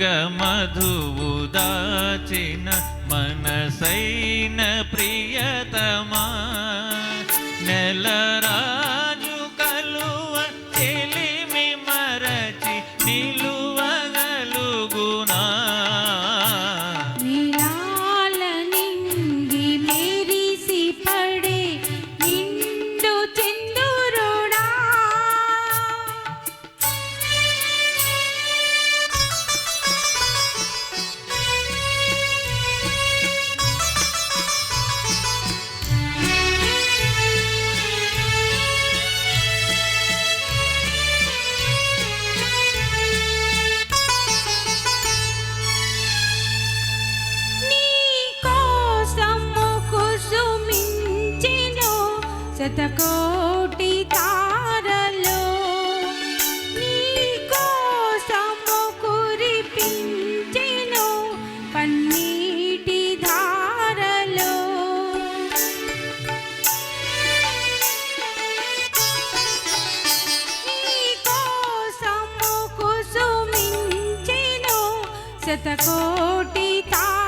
మగ మధువు దాచిన మనసైన ప్రియ శతకోటి తారలు నీ కోసము కురిపించెను కన్నీటి ధారలు. నీ కోసము కుసుమించెను శతకోటి తారలు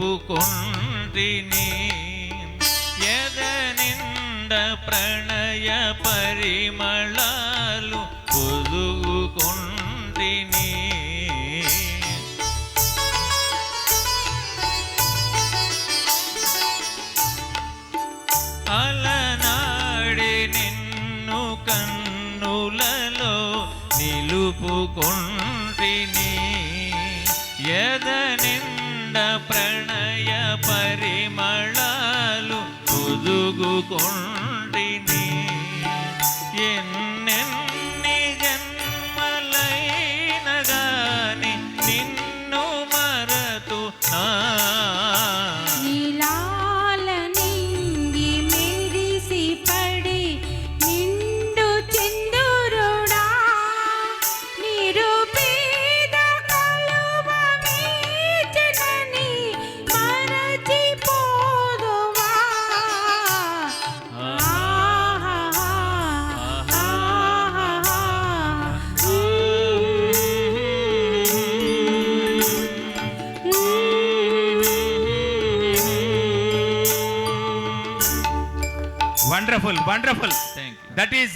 నిలుపుకొంటిని ఎద నిండ ప్రణయ పరిమళాలు పొదుగుకొంటిని అలనాడి నిన్ను కన్నులలో నిలుపుకొంటిని. ఎద నిండ ప్రణయ పరిమళాలు పొదుగుకొంటిని వండర్ఫుల్ వండర్ఫుల్ దట్ ఈస్